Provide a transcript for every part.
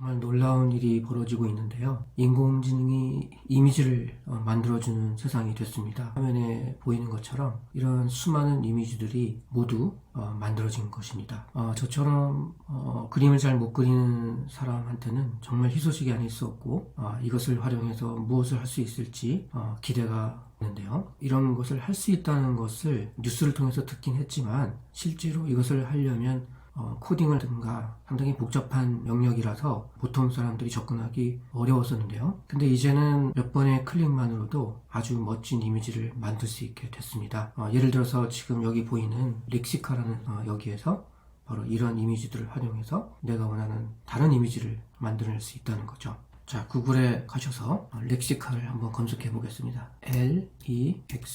정말 놀라운 일이 벌어지고 있는데요. 인공지능이 이미지를 어, 만들어주는 세상이 됐습니다. 화면에 보이는 것처럼 이런 수많은 이미지들이 모두 어, 만들어진 것입니다. 어, 저처럼 어, 그림을 잘 못 그리는 사람한테는 정말 희소식이 아닐 수 없고 어, 이것을 활용해서 무엇을 할 수 있을지 어, 기대가 되는데요. 이런 것을 할 수 있다는 것을 뉴스를 통해서 듣긴 했지만 실제로 이것을 하려면 어, 코딩을든가 상당히 복잡한 영역이라서 보통 사람들이 접근하기 어려웠었는데요. 근데 이제는 몇 번의 클릭만으로도 아주 멋진 이미지를 만들 수 있게 됐습니다. 어, 예를 들어서 지금 여기 보이는 렉시카라는 어, 여기에서 바로 이런 이미지들을 활용해서 내가 원하는 다른 이미지를 만들어낼 수 있다는 거죠. 자, 구글에 가셔서 어, 렉시카를 한번 검색해 보겠습니다. L-E-X-I-C-A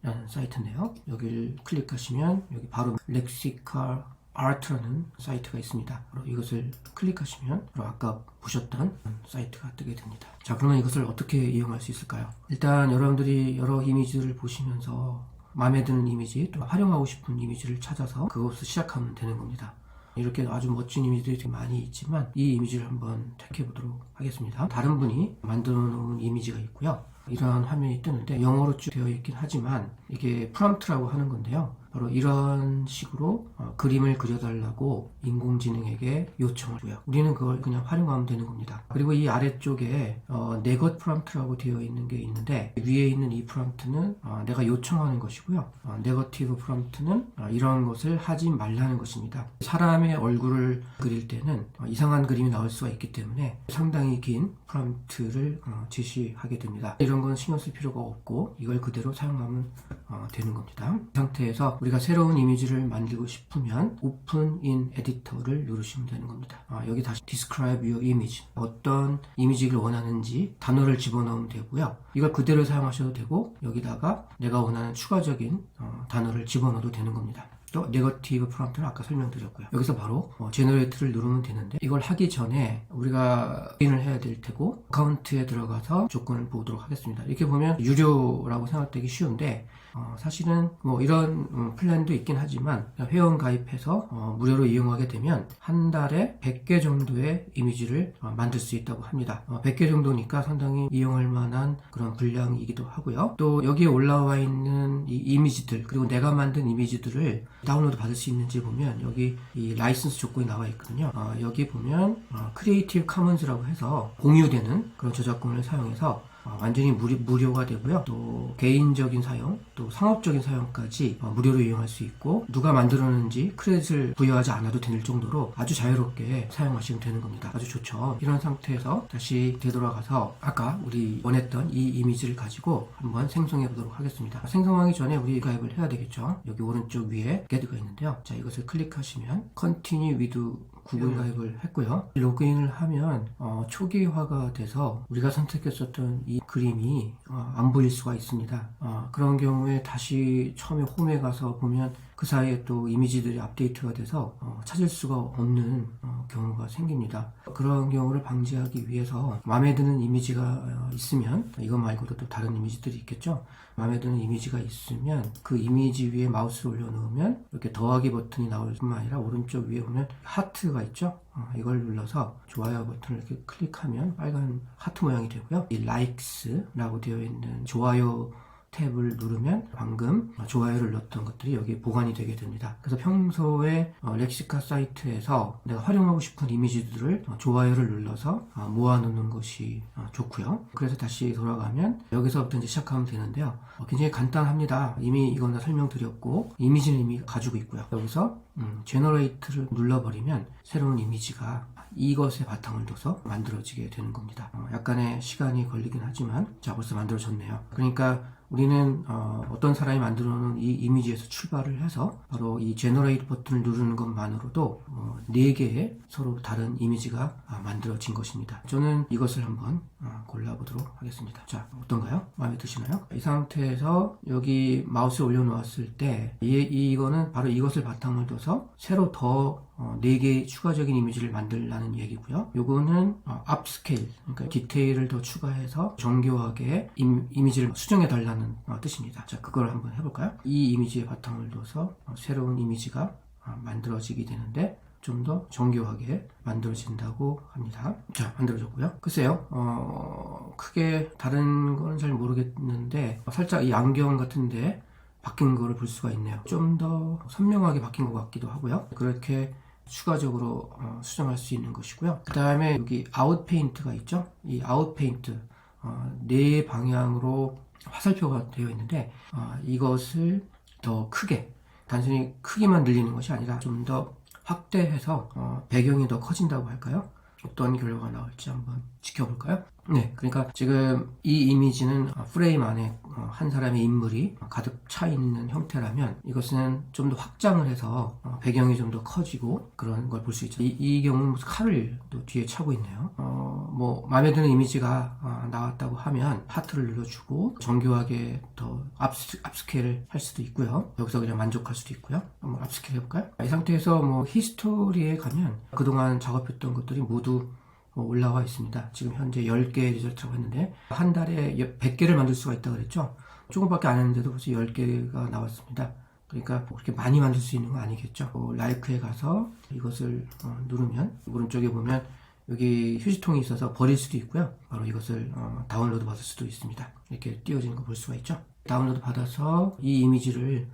라는 사이트인데요. 여기를 클릭하시면 여기 바로 렉시카 아트라는 사이트가 있습니다. 바로 이것을 클릭하시면 바로 아까 보셨던 사이트가 뜨게 됩니다. 자, 그러면 이것을 어떻게 이용할 수 있을까요? 일단 여러분들이 여러 이미지를 보시면서 마음에 드는 이미지 또 활용하고 싶은 이미지를 찾아서 그것을 시작하면 되는 겁니다. 이렇게 아주 멋진 이미지들이 되게 많이 있지만 이 이미지를 한번 택해 보도록 하겠습니다. 다른 분이 만들어 놓은 이미지가 있고요. 이러한 화면이 뜨는데 영어로 쭉 되어 있긴 하지만 이게 프롬프트라고 하는 건데요. 바로 이런 식으로 어, 그림을 그려달라고 인공지능에게 요청을 해요. 우리는 그걸 그냥 활용하면 되는 겁니다. 그리고 이 아래쪽에 어, 네것 프롬프트라고 되어 있는 게 있는데 위에 있는 이 프롬프트는 어, 내가 요청하는 것이고요. 어, 네거티브 프롬프트는 어, 이런 것을 하지 말라는 것입니다. 사람의 얼굴을 그릴 때는 어, 이상한 그림이 나올 수가 있기 때문에 상당히 긴 프롬프트를 어, 제시하게 됩니다. 이런 건 신경 쓸 필요가 없고 이걸 그대로 사용하면 어, 되는 겁니다. 이 상태에서 우리가 새로운 이미지를 만들고 싶으면 Open in Editor를 누르시면 되는 겁니다. 아, 여기 다시 Describe your image 어떤 이미지를 원하는지 단어를 집어넣으면 되고요. 이걸 그대로 사용하셔도 되고 여기다가 내가 원하는 추가적인 어, 단어를 집어넣어도 되는 겁니다. 또 네거티브 프롬프트는 아까 설명드렸고요. 여기서 바로 어, 제너레이트를 누르면 되는데 이걸 하기 전에 우리가 확인을 해야 될 테고 어카운트에 들어가서 조건을 보도록 하겠습니다. 이렇게 보면 유료라고 생각되기 쉬운데 어, 사실은 뭐 이런 음, 플랜도 있긴 하지만 회원 가입해서 어, 무료로 이용하게 되면 한 달에 100개 정도의 이미지를 어, 만들 수 있다고 합니다. 어, 100개 정도니까 상당히 이용할 만한 그런 분량이기도 하고요. 또 여기에 올라와 있는 이 이미지들 그리고 내가 만든 이미지들을 다운로드 받을 수 있는지 보면 여기 이 라이선스 조건이 나와 있거든요. 어, 여기 보면 크리에이티브 카먼즈라고 해서 공유되는 그런 저작권을 사용해서 어, 완전히 무료, 무료가 되고요. 또 개인적인 사용, 또 상업적인 사용까지 어, 무료로 이용할 수 있고 누가 만들었는지 크레딧을 부여하지 않아도 될 정도로 아주 자유롭게 사용하시면 되는 겁니다. 아주 좋죠. 이런 상태에서 다시 되돌아가서 아까 우리 원했던 이 이미지를 가지고 한번 생성해 보도록 하겠습니다. 생성하기 전에 우리 가입을 해야 되겠죠. 여기 오른쪽 위에 get가 있는데요. 자 이것을 클릭하시면 continue with 구글 가입을 했고요. 로그인을 하면 어, 초기화가 돼서 우리가 선택했었던 이 그림이 어, 안 보일 수가 있습니다. 어, 그런 경우에 다시 처음에 홈에 가서 보면 그 사이에 또 이미지들이 업데이트가 돼서 어, 찾을 수가 없는 어, 경우가 생깁니다. 그런 경우를 방지하기 위해서 마음에 드는 이미지가 어, 있으면 이거 말고도 또 다른 이미지들이 있겠죠. 마음에 드는 이미지가 있으면 그 이미지 위에 마우스를 올려놓으면 이렇게 더하기 버튼이 나올 뿐만 아니라 오른쪽 위에 보면 하트가 있죠. 어, 이걸 눌러서 좋아요 버튼을 이렇게 클릭하면 빨간 하트 모양이 되고요. 이 likes라고 되어 있는 좋아요 탭을 누르면 방금 좋아요를 넣었던 것들이 여기 보관이 되게 됩니다. 그래서 평소에 어, 렉시카 사이트에서 내가 활용하고 싶은 이미지들을 어, 좋아요를 눌러서 어, 모아놓는 것이 어, 좋고요. 그래서 다시 돌아가면 여기서부터 이제 시작하면 되는데요. 어, 굉장히 간단합니다. 이미 이건 다 설명드렸고 이미지는 이미 가지고 있고요. 여기서 음, 제너레이트를 눌러버리면 새로운 이미지가 이것에 바탕을 둬서 만들어지게 되는 겁니다. 어, 약간의 시간이 걸리긴 하지만 자 벌써 만들어졌네요. 그러니까 우리는 어, 떤 사람이 만들어 놓은 이 이미지에서 출발을 해서 바로 이 제너레이트 버튼을 누르는 것만으로도 어, 4개의 서로 다른 이미지가 아, 만들어진 것입니다. 저는 이것을 한번 어, 골라보도록 하겠습니다. 자 어떤가요? 마음에 드시나요? 이 상태에서 여기 마우스 올려놓았을 때 이, 이거는 바로 이것을 바탕을 둬서 새로 더 어, 4개의 추가적인 이미지를 만들라는 얘기고요. 요거는 어, 업스케일, 그러니까 디테일을 더 추가해서 정교하게 임, 이미지를 수정해 달라는 어, 뜻입니다. 자, 그걸 한번 해볼까요? 이 이미지에 바탕을 둬서 어, 새로운 이미지가 어, 만들어지게 되는데 좀 더 정교하게 만들어진다고 합니다. 자, 만들어졌고요. 글쎄요, 어, 크게 다른 건잘 모르겠는데, 살짝 이 안경 같은데 바뀐 거를 볼 수가 있네요. 좀 더 선명하게 바뀐 것 같기도 하고요. 그렇게 추가적으로 어, 수정할 수 있는 것이고요. 그 다음에 여기 아웃 페인트가 있죠? 이 아웃 페인트, 어, 네 방향으로 화살표가 되어 있는데, 어, 이것을 더 크게, 단순히 크기만 늘리는 것이 아니라 좀 더 확대해서 어, 배경이 더 커진다고 할까요? 어떤 결과가 나올지 한번 지켜볼까요? 네, 그러니까 지금 이 이미지는 어, 프레임 안에 어, 한 사람의 인물이 가득 차 있는 형태라면 이것은 좀 더 확장을 해서 어, 배경이 좀 더 커지고 그런 걸 볼 수 있죠. 이, 이 경우는 칼을 또 뒤에 차고 있네요. 어, 뭐 마음에 드는 이미지가 어, 나왔다고 하면 하트를 눌러주고 정교하게 더 압스, 압스케일을 할 수도 있고요. 여기서 그냥 만족할 수도 있고요. 한번 압스케일 해볼까요? 이 상태에서 뭐 히스토리에 가면 그동안 작업했던 것들이 모두 어, 올라와 있습니다. 지금 현재 10개의 리절트라고 했는데 한 달에 100개를 만들 수가 있다고 그랬죠. 조금밖에 안 했는데도 벌써 10개가 나왔습니다. 그러니까 뭐 그렇게 많이 만들 수 있는 건 아니겠죠. 어, 라이크에 가서 이것을 어, 누르면 오른쪽에 보면 여기 휴지통이 있어서 버릴 수도 있고요. 바로 이것을 어, 다운로드 받을 수도 있습니다. 이렇게 띄워지는 거 볼 수가 있죠. 다운로드 받아서 이 이미지를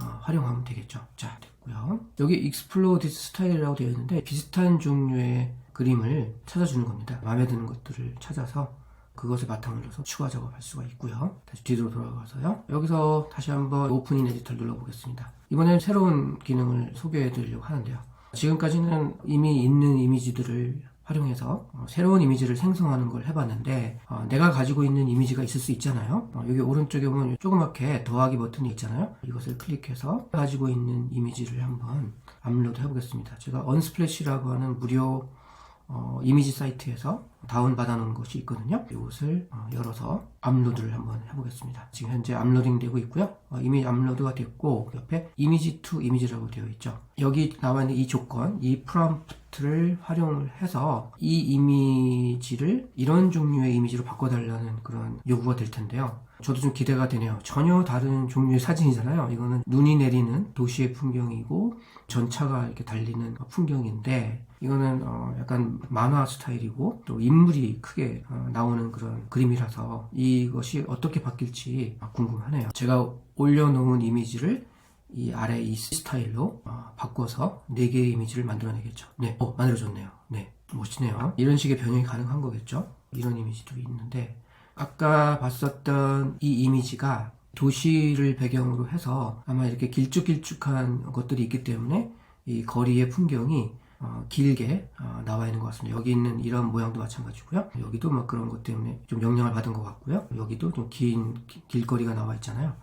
어, 활용하면 되겠죠. 자, 됐고요. 여기 Explore this style이라고 되어 있는데 비슷한 종류의 그림을 찾아주는 겁니다. 마음에 드는 것들을 찾아서 그것을 바탕으로 해서 추가 작업할 수가 있고요. 다시 뒤로 돌아가서요. 여기서 다시 한번 오픈인 에디터를 눌러보겠습니다. 이번엔 새로운 기능을 소개해 드리려고 하는데요. 지금까지는 이미 있는 이미지들을 활용해서 어, 새로운 이미지를 생성하는 걸 해봤는데 어, 내가 가지고 있는 이미지가 있을 수 있잖아요. 어, 여기 오른쪽에 보면 조그맣게 더하기 버튼이 있잖아요. 이것을 클릭해서 가지고 있는 이미지를 한번 업로드 해보겠습니다. 제가 언스플래시라고 하는 무료 어, 이미지 사이트에서 다운받아 놓은 것이 있거든요. 이것을 어, 열어서 업로드를 한번 해보겠습니다. 지금 현재 업로딩 되고 있고요. 어, 이미 업로드가 됐고 옆에 이미지 투 이미지라고 되어 있죠. 여기 나와 있는 이 조건, 이 프롬프트 를 활용을 해서 이 이미지를 이런 종류의 이미지로 바꿔달라는 그런 요구가 될 텐데요. 저도 좀 기대가 되네요. 전혀 다른 종류의 사진이잖아요. 이거는 눈이 내리는 도시의 풍경이고 전차가 이렇게 달리는 풍경인데 이거는 어 약간 만화 스타일이고 또 인물이 크게 어 나오는 그런 그림이라서 이것이 어떻게 바뀔지 궁금하네요. 제가 올려놓은 이미지를 이 아래 이 스타일로 어 바꿔서 4개의 이미지를 만들어내겠죠. 네, 어, 만들어졌네요. 네, 멋지네요. 이런 식의 변형이 가능한 거겠죠. 이런 이미지도 있는데 아까 봤었던 이 이미지가 도시를 배경으로 해서 아마 이렇게 길쭉길쭉한 것들이 있기 때문에 이 거리의 풍경이 어, 길게 어, 나와 있는 것 같습니다. 여기 있는 이런 모양도 마찬가지고요. 여기도 막 그런 것 때문에 좀 영향을 받은 것 같고요. 여기도 좀 긴 길거리가 나와 있잖아요.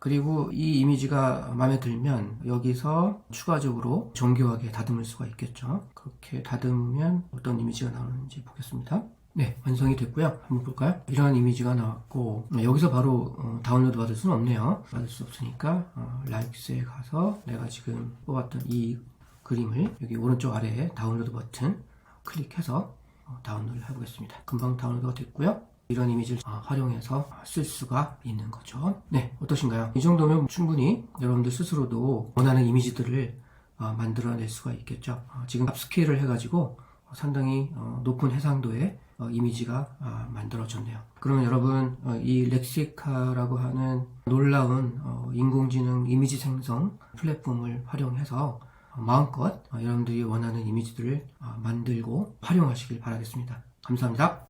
그리고 이 이미지가 마음에 들면 여기서 추가적으로 정교하게 다듬을 수가 있겠죠. 그렇게 다듬으면 어떤 이미지가 나오는지 보겠습니다. 네, 완성이 됐고요. 한번 볼까요? 이런 이미지가 나왔고 네, 여기서 바로 어, 다운로드 받을 수는 없네요. 받을 수 없으니까 어, 라이크스에 가서 내가 지금 뽑았던 이 그림을 여기 오른쪽 아래에 다운로드 버튼 클릭해서 어, 다운로드를 해보겠습니다. 금방 다운로드가 됐고요. 이런 이미지를 어, 활용해서 쓸 수가 있는 거죠. 네, 어떠신가요? 이 정도면 충분히 여러분들 스스로도 원하는 이미지들을 어, 만들어낼 수가 있겠죠. 어, 지금 업스케일을 해가지고 어, 상당히 어, 높은 해상도의 어, 이미지가 아, 만들어졌네요. 그러면 여러분 어, 이 렉시카라고 하는 놀라운 어, 인공지능 이미지 생성 플랫폼을 활용해서 어, 마음껏 어, 여러분들이 원하는 이미지들을 어, 만들고 활용하시길 바라겠습니다. 감사합니다.